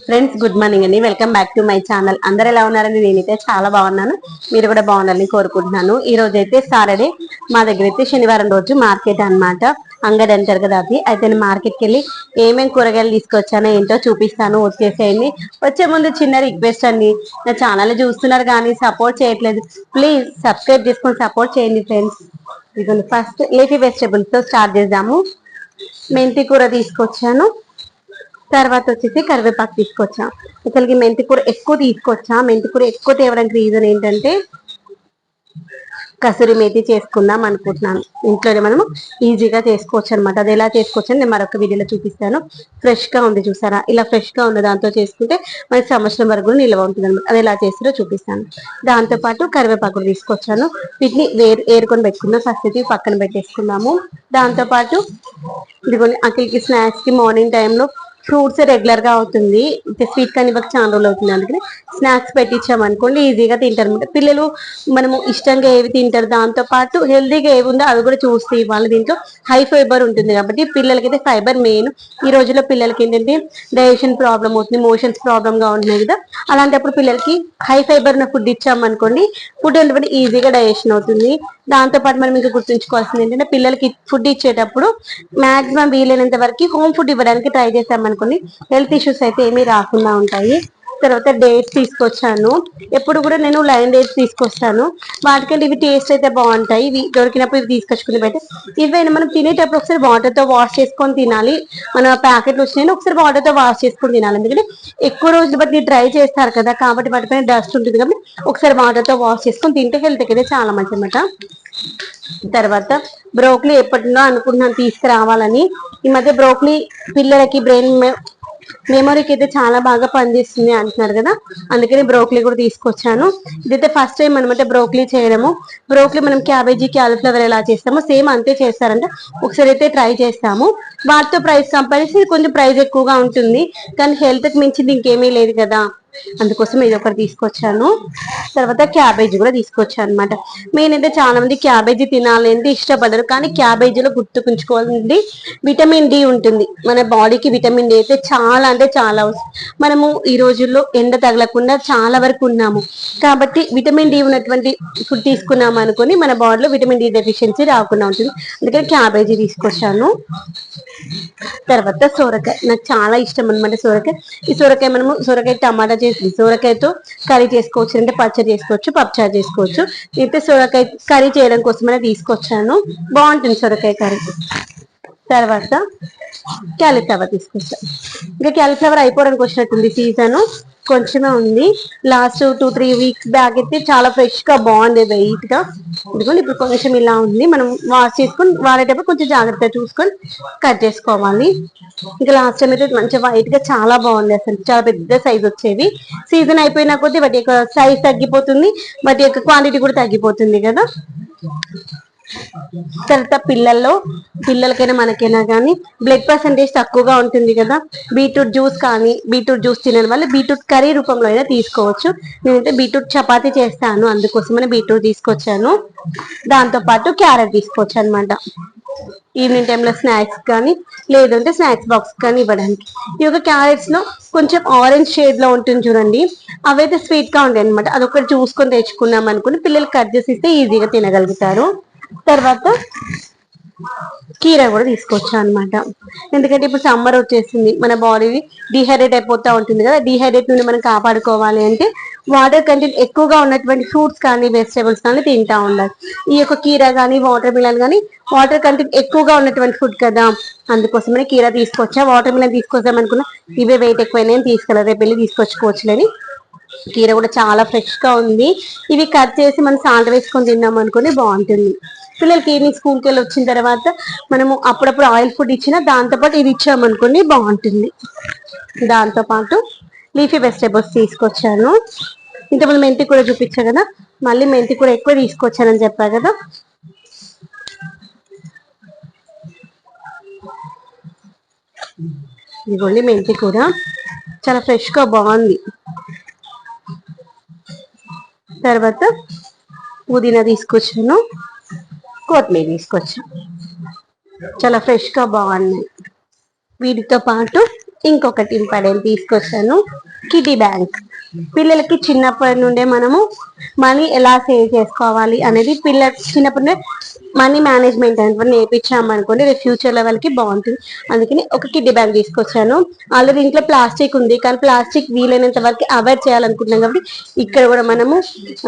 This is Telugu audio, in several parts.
ఫ్రెండ్స్ గుడ్ మార్నింగ్ అండి. Welcome back to my channel అందరు ఎలా ఉన్నారని నేనైతే చాలా బాగున్నాను. మీరు కూడా బాగుండాలని కోరుకుంటున్నాను. ఈ రోజు అయితే సాటర్డే మా దగ్గర అయితే శనివారం రోజు మార్కెట్ అన్నమాట. అంగడి అంటారు కదా అది. అయితే నేను మార్కెట్కి వెళ్ళి ఏమేమి కూరగాయలు తీసుకొచ్చానో ఏంటో చూపిస్తాను. వచ్చేసేయండి. వచ్చే ముందు చిన్న రిక్వెస్ట్ అండి. నా ఛానల్ చూస్తున్నారు కానీ సపోర్ట్ చేయట్లేదు. ప్లీజ్ సబ్స్క్రైబ్ చేసుకొని సపోర్ట్ చేయండి ఫ్రెండ్స్ ఇదిగోండి ఫస్ట్ లేఫీ వెజిటేబుల్స్తో స్టార్ట్ చేద్దాము. మెంతి కూర తీసుకొచ్చాను. తర్వాత వచ్చేసి కరివేపాకు తీసుకొచ్చా. అసలుకి మెంతి కూర ఎక్కువ తీసుకొచ్చా. మెంతికూర ఎక్కువ తేవడానికి రీజన్ ఏంటంటే కసూరి మేతి చేసుకుందాం అనుకుంటున్నాను. ఇంట్లోనే మనము ఈజీగా చేసుకోవచ్చు అనమాట అది ఎలా చేసుకోవచ్చు నేను మరొక వీడియోలో చూపిస్తాను. ఫ్రెష్గా ఉంది చూసారా? ఇలా ఫ్రెష్గా ఉన్న దాంతో చేసుకుంటే మనకి సంవత్సరం వరకు కూడా నిల్వ ఉంటుంది అనమాట అది ఎలా చేస్తారో చూపిస్తాను. దాంతో పాటు కరివేపాకు తీసుకొచ్చాను. వీటిని వేరు ఏరుకొని పెట్టుకుందాం ఫస్ట్ పక్కన పెట్టేసుకున్నాము దాంతో పాటు అక్కడికి స్నాక్స్కి మార్నింగ్ టైంలో ఫ్రూట్స్ రెగ్యులర్గా అవుతుంది. స్వీట్ కానీ ఇవ్వక చాలా రోజులు అవుతుంది. అందుకని స్నాక్స్ పెట్టించామనుకోండి ఈజీగా తింటారు. అనమాట పిల్లలు మనము ఇష్టంగా ఏవి తింటారు దాంతో పాటు హెల్దీగా ఏవి ఉందో అవి కూడా చూస్తే ఇవ్వాలి దీంట్లో హై ఫైబర్ ఉంటుంది కాబట్టి పిల్లలకైతే ఫైబర్ మెయిన్. ఈ రోజుల్లో పిల్లలకి ఏంటంటే డైజెషన్ ప్రాబ్లం అవుతుంది మోషన్స్ ప్రాబ్లం గా ఉంటున్నాయి కదా. అలాంటప్పుడు పిల్లలకి హై ఫైబర్ ఉన్న ఫుడ్ ఇచ్చామనుకోండి ఫుడ్ ఏంటంటే ఈజీగా డైజెషన్ అవుతుంది. దాంతో పాటు మనం ఇంకా గుర్తుంచుకోవాల్సింది ఏంటంటే పిల్లలకి ఫుడ్ ఇచ్చేటప్పుడు మాక్సిమం వీలైనంత వరకు హోమ్ ఫుడ్ ఇవ్వడానికి ట్రై అనుకోండి హెల్త్ ఇష్యూస్ అయితే ఏమీ రాకుండా ఉంటాయి. తర్వాత డేట్స్ తీసుకొచ్చాను. ఎప్పుడు కూడా నేను లైన్ డేట్స్ తీసుకొస్తాను. వాటికంటే ఇవి టేస్ట్ అయితే బాగుంటాయి. ఇవి దొరికినప్పుడు ఇవి తీసుకొచ్చుకుని బయట ఇవైనా మనం తినేటప్పుడు ఒకసారి వాటర్తో వాష్ చేసుకొని తినాలి. మన ప్యాకెట్లు వచ్చినాయి ఒకసారి వాటర్తో వాష్ చేసుకొని తినాలి. ఎందుకంటే ఎక్కువ రోజులు బట్టి డ్రై చేస్తారు కదా కాబట్టి వాటిపైన డస్ట్ ఉంటుంది కాబట్టి ఒకసారి వాటర్తో వాష్ చేసుకొని తింటే హెల్త్ అయితే చాలా మంచి అనమాట తర్వాత బ్రోక్లీ ఎప్పటిలో అనుకుంటున్నాను తీసుకురావాలని. ఈ మధ్య బ్రోక్లీ పిల్లలకి బ్రెయిన్ మెమరీకి అయితే చాలా బాగా పనిచేస్తుంది అంటున్నారు కదా. అందుకని బ్రోక్లీ కూడా తీసుకొచ్చాను. ఇదైతే ఫస్ట్ టైం అనమాట బ్రోక్లీ చేయడము. బ్రోక్లీ మనం క్యాబేజీ క్యాలీఫ్లవర్ ఎలా చేస్తామో సేమ్ అంతే చేస్తారంట. ఒకసారి అయితే ట్రై చేస్తాము. వాటితో ప్రైస్ కంపారిజన్ కొంచెం ప్రైస్ ఎక్కువగా ఉంటుంది. కానీ హెల్త్కి మించింది ఇంకేమీ లేదు కదా. అందుకోసం ఇది ఒకటి తీసుకొచ్చాను. తర్వాత క్యాబేజీ కూడా తీసుకొచ్చాను అనమాట నేనైతే చాలా మంది క్యాబేజీ తినాలని ఇష్టపడరు. కానీ క్యాబేజీలో గుర్తుకుంచుకోవాలండి. విటమిన్ డి ఉంటుంది. మన బాడీకి విటమిన్ డి అయితే చాలా అంటే చాలా అవసరం మనము ఈ రోజుల్లో ఎండ తగలకుండా చాలా వరకు ఉన్నాము. కాబట్టి విటమిన్ డి ఉన్నటువంటి ఫుడ్ తీసుకున్నాం అనుకుని మన బాడీలో విటమిన్ డి డెఫిషియన్సీ రాకుండా ఉంటుంది. అందుకని క్యాబేజీ తీసుకొచ్చాను. తర్వాత సొరకాయ. నాకు చాలా ఇష్టం అనమాట సొరకాయ. ఈ సొరకాయ మనము సొరకాయ టమాటా చేసి సొరకాయతో కర్రీ చేసుకోవచ్చు అంటే పచ్చడి చేసుకోవచ్చు పప్పుచారు చేసుకోవచ్చు. అయితే సొరకాయ కర్రీ చేయడం కోసమైనా తీసుకొచ్చాను. బాగుంటుంది సొరకాయ కర్రీ. తర్వాత క్యాలీఫ్లవర్ తీసుకుంటాం. ఇంకా క్యాలీఫ్లవర్ అయిపోవడానికి వచ్చినట్టుంది సీజన్ కొంచెమే ఉంది. Last two three weeks back అయితే చాలా ఫ్రెష్గా బాగుంది వెయిట్గా ఎందుకంటే ఇప్పుడు కొంచెం ఇలా ఉంది. మనం వాష్ చేసుకొని వాడేటప్పుడు కొంచెం జాగ్రత్తగా చూసుకొని కట్ చేసుకోవాలి. ఇంకా లాస్ట్ టైం అయితే మంచి వైట్గా చాలా బాగుంది అసలు. చాలా పెద్ద సైజ్ వచ్చేవి. సీజన్ అయిపోయినా కొద్దీ వాటి యొక్క సైజ్ తగ్గిపోతుంది. వాటి యొక్క క్వాంటిటీ కూడా తగ్గిపోతుంది కదా. తర్వాత పిల్లల్లో పిల్లలకైనా మనకైనా కానీ బ్లడ్ పర్సంటేజ్ తక్కువగా ఉంటుంది కదా. బీట్రూట్ జ్యూస్ కానీ బీట్రూట్ జ్యూస్ తినడం వల్ల బీట్రూట్ కర్రీ రూపంలో అయినా తీసుకోవచ్చు. నేనైతే బీట్రూట్ చపాతి చేస్తాను అందుకోసమని బీట్రూట్ తీసుకొచ్చాను. దాంతో పాటు క్యారెట్ తీసుకోవచ్చు అనమాట ఈవినింగ్ టైంలో స్నాక్స్ కానీ లేదంటే స్నాక్స్ బాక్స్ కానీ ఇవ్వడానికి. ఈ యొక్క క్యారెట్స్లో కొంచెం ఆరెంజ్ షేడ్లో ఉంటుంది చూడండి. అవైతే స్వీట్గా ఉంటాయి అనమాట అదొకటి చూసుకొని తెచ్చుకున్నాం అనుకుని పిల్లలు కట్ చేసి ఇస్తే ఈజీగా తినగలుగుతారు. తర్వాత కీర కూడా తీసుకొచ్చా అనమాట ఎందుకంటే ఇప్పుడు సమ్మర్ వచ్చేసింది మన బాడీ డిహైడ్రేట్ అయిపోతూ ఉంటుంది కదా డిహైడ్రేట్ నుండి మనం కాపాడుకోవాలి అంటే వాటర్ కంటెంట్ ఎక్కువగా ఉన్నటువంటి ఫ్రూట్స్ కానీ వెజిటేబుల్స్ కానీ తింటా ఉండాలి. ఈ యొక్క కీర కానీ వాటర్ మిలన్ కానీ వాటర్ కంటెంట్ ఎక్కువగా ఉన్నటువంటి ఫుడ్ కదా. అందుకోసమనే కీర తీసుకొచ్చా వాటర్ మిలన్ తీసుకొద్దాం అనుకున్నా ఇవే వెయిట్ ఎక్కువైనా తీసుకెళ్ళి రేపు వెళ్ళి తీసుకొచ్చుకోవచ్చులని. కీర కూడా చాలా ఫ్రెష్గా ఉంది. ఇవి కట్ చేసి మనం సాల్ట్ వేసుకొని తిన్నాం అనుకుని బాగుంటుంది. పిల్లలకి ఈవినింగ్ స్కూల్కి వెళ్ళి వచ్చిన తర్వాత మనము అప్పుడప్పుడు ఆయిల్ ఫుడ్ ఇచ్చినా దాంతోపాటు ఇది ఇచ్చామనుకోండి బాగుంటుంది. దాంతో పాటు లీఫీ వెజిటేబుల్స్ తీసుకొచ్చాను. ఇంతకుముందు మెంతి కూడా చూపించా కదా మళ్ళీ మెంతి కూడా ఎక్కువ తీసుకొచ్చానని చెప్పా కదా. ఇదిగోండి మెంతి కూర. చాలా ఫ్రెష్గా బాగుంది. తర్వాత పుదీనా తీసుకొచ్చాను. కొత్తిమీర తీసుకొచ్చాను చాలా ఫ్రెష్గా బాగున్నాయి వీటితో పాటు ఇంకొకటి ఇంపార్టెంట్ తీసుకొచ్చాను. Kitty bank. పిల్లలకి చిన్నప్పటి నుండే మనము మనీ ఎలా సేవ్ చేసుకోవాలి అనేది పిల్ల చిన్నప్పటి నుండే మనీ మేనేజ్మెంట్ అనేది నేర్పించాము అనుకోండి రేపు ఫ్యూచర్లో వాళ్ళకి బాగుంటుంది. అందుకని ఒక కిడ్డీ బ్యాగ్ తీసుకొచ్చాను. ఆల్రెడీ ఇంట్లో ప్లాస్టిక్ ఉంది కానీ ప్లాస్టిక్ వీలైనంత వరకు అవాయిడ్ చేయాలనుకుంటున్నాం కాబట్టి ఇక్కడ కూడా మనము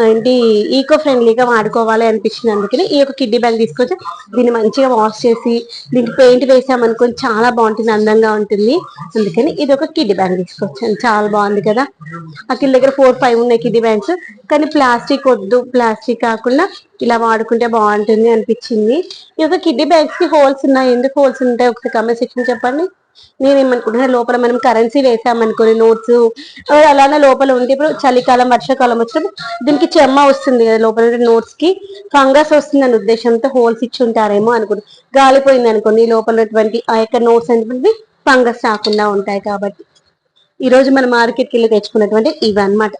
ఏంటి ఈకో ఫ్రెండ్లీగా వాడుకోవాలి అనిపించింది. అందుకని ఈ యొక్క కిడ్డీ బ్యాగ్ తీసుకొచ్చి దీన్ని మంచిగా వాష్ చేసి దీనికి పెయింట్ వేసామనుకోండి చాలా బాగుంటుంది అందంగా ఉంటుంది. అందుకని ఇది ఒక కిడ్డీ బ్యాగ్ తీసుకొచ్చాను. చాలా బాగుంది కదా. అఖిల్ దగ్గర ఫోర్ ఫైవ్ ఉన్నాయి కిడ్డీ బ్యాగ్స్. కానీ ప్లాస్టిక్ వద్దు ప్లాస్టిక్ కాకుండా ఇలా వాడుకుంటే బాగుంటుంది అనిపించింది. ఈ యొక్క కిడ్డీ బ్యాగ్స్కి హోల్స్ ఉన్నాయి. ఎందుకు హోల్స్ ఉంటాయి? ఒకసారి కమెంట్ సెక్షన్ చెప్పండి. నేను ఏమనుకుంటున్నా లోపల మనం కరెన్సీ వేసామనుకోని నోట్స్ అలానే లోపల ఉంటే ఇప్పుడు చలికాలం వర్షాకాలం వచ్చినప్పుడు దీనికి చెమ్మ వస్తుంది కదా లోపల నోట్స్కి. ఫంగస్ వస్తుంది అనే ఉద్దేశంతో హోల్స్ ఇచ్చి ఉంటారేమో అనుకుంటు గాలిపోయింది అనుకోండి లోపల ఉన్నటువంటి ఆ యొక్క నోట్స్ అనేటువంటి ఫంగస్ రాకుండా ఉంటాయి కాబట్టి. ఈ రోజు మన మార్కెట్కి వెళ్ళి తెచ్చుకున్నటువంటి ఇవి అన్నమాట